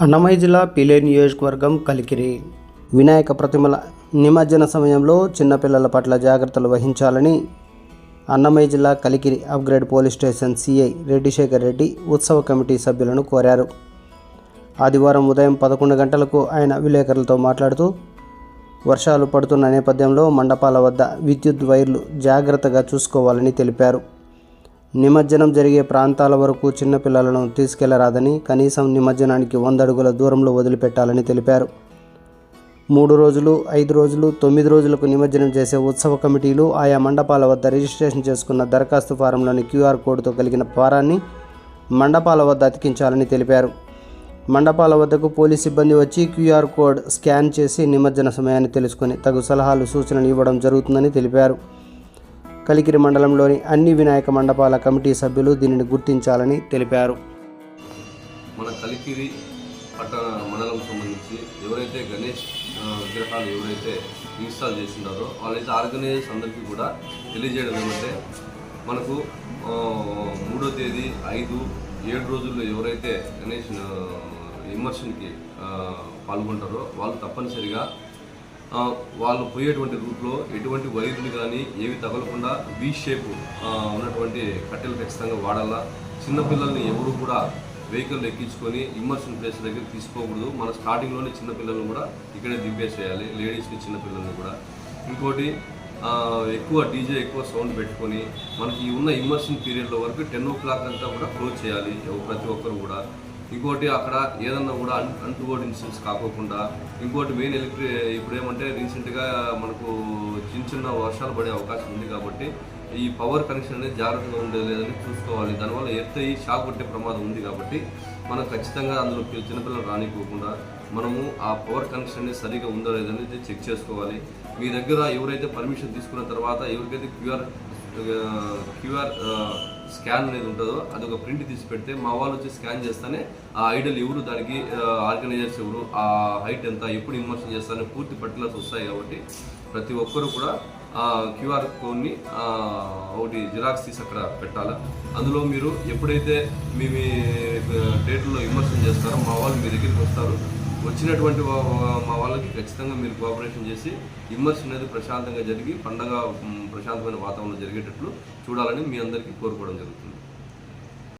అన్నమయ్య జిల్లా పిలే నియోజకవర్గం కలికిరి. వినాయక ప్రతిమల నిమజ్జన సమయంలో చిన్నపిల్లల పట్ల జాగ్రత్తలు వహించాలని అన్నమయ్య జిల్లా Kalikiri upgrade police station CI Reddishekar Reddy ఉత్సవ కమిటీ సభ్యులను కోరారు. ఆదివారం ఉదయం పదకొండు గంటలకు ఆయన విలేకరులతో మాట్లాడుతూ వర్షాలు పడుతున్న నేపథ్యంలో మండపాల వద్ద విద్యుత్ వైర్లు జాగ్రత్తగా చూసుకోవాలని తెలిపారు. నిమజ్జనం జరిగే ప్రాంతాల వరకు చిన్నపిల్లలను తీసుకెళ్ళరాదని కనీసం నిమజ్జనానికి వంద అడుగుల దూరంలో వదిలిపెట్టాలని తెలిపారు. మూడు రోజులు ఐదు రోజులు తొమ్మిది రోజులకు నిమజ్జనం చేసే ఉత్సవ కమిటీలు ఆయా మండపాల వద్ద రిజిస్ట్రేషన్ చేసుకున్న దరఖాస్తు ఫారంలోని క్యూఆర్ కోడ్తో కలిగిన ఫారాన్ని మండపాల వద్ద అతికించాలని తెలిపారు. మండపాల వద్దకు పోలీస్ సిబ్బంది వచ్చి క్యూఆర్ కోడ్ స్కాన్ చేసి నిమజ్జన సమయాన్ని తెలుసుకొని తగు సలహాలు సూచనలు ఇవ్వడం జరుగుతుందని తెలిపారు. కలికిరి మండలంలోని అన్ని వినాయక మండపాల కమిటీ సభ్యులు దీనిని గుర్తించాలని తెలిపారు. మన కలికిరి పట్టణ మండలం సంబంధించి ఎవరైతే గణేష్ విగ్రహాలు ఎవరైతే ఇన్స్టాల్ చేసిండారో వాళ్ళైతే ఆర్గనైజర్స్ అందరికీ కూడా తెలియజేయడం ఏమంటే మనకు మూడో తేదీ ఐదు ఏడు రోజుల్లో ఎవరైతే గణేష్ ఇమర్షన్కి పాల్గొంటారో వాళ్ళు తప్పనిసరిగా వాళ్ళు పోయేటువంటి రూట్లో ఎటువంటి వైర్లు కానీ ఏవి తగలకుండా వి షేప్ ఉన్నటువంటి కట్టెలు ఖచ్చితంగా వాడాలా. చిన్నపిల్లల్ని ఎవరు కూడా వెహికల్ ఎక్కించుకొని ఇమ్మర్షన్ ప్లేస్ దగ్గర తీసుకోకూడదు. మన స్టార్టింగ్లోనే చిన్నపిల్లల్ని కూడా ఇక్కడే దింపేసేయాలి. లేడీస్ని చిన్నపిల్లల్ని కూడా. ఇంకోటి ఎక్కువ డీజే ఎక్కువ సౌండ్ పెట్టుకొని మనకి ఉన్న ఇమ్మర్షన్ పీరియడ్లో వరకు టెన్ ఓ క్లాక్ అంతా కూడా క్లోజ్ చేయాలి. ప్రతి ఒక్కరు కూడా. ఇంకోటి అక్కడ ఏదన్నా కూడా అంటుకోటి ఇన్సూరెన్స్ ఇన్సిడెంట్స్ కాకోకుండా ఇంకోటి మెయిన్ ఎలక్ట్రి ఇప్పుడు ఏమంటే రీసెంట్గా మనకు చిన్న చిన్న వర్షాలు పడే అవకాశం ఉంది కాబట్టి ఈ పవర్ కనెక్షన్ అనేది జాగ్రత్తగా ఉండేది లేదని చూసుకోవాలి. దానివల్ల ఎర్త్ అయ్యి షాక్ కొట్టే ప్రమాదం ఉంది కాబట్టి మనం ఖచ్చితంగా అందులో చిన్నపిల్లలు రానిపోకుండా మనము ఆ పవర్ కనెక్షన్ అనేది సరిగా ఉందో లేదనేది చెక్ చేసుకోవాలి. మీ దగ్గర ఎవరైతే పర్మిషన్ తీసుకున్న తర్వాత ఎవరికైతే క్యూఆర్ క్యూఆర్ స్కాన్ అనేది ఉంటుందో అది ఒక ప్రింట్ తీసి పెడితే మా వాళ్ళు వచ్చి స్కాన్ చేస్తానే ఆ ఐడల్ ఎవరు దానికి ఆర్గనైజర్స్ ఎవరు ఆ హైట్ ఎంత ఎప్పుడు ఇమోషన్ చేస్తారని పూర్తి పర్టికులర్స్ వస్తాయి కాబట్టి ప్రతి ఒక్కరు కూడా ఆ క్యూఆర్ కోడ్ని ఒకటి జిరాక్స్ తీసి అక్కడ పెట్టాలి. అందులో మీరు ఎప్పుడైతే మీ మీ డేట్లో ఇమర్షన్ చేస్తారో మా వాళ్ళు మీ దగ్గరికి వస్తారు. వచ్చినటువంటి మా వాళ్ళకి ఖచ్చితంగా మీరు కోఆపరేషన్ చేసి ఇమ్మర్స్ అనేది ప్రశాంతంగా జరిగి పండగ ప్రశాంతమైన వాతావరణం జరిగేటట్లు చూడాలని మీ అందరికీ కోరుకోవడం జరుగుతుంది.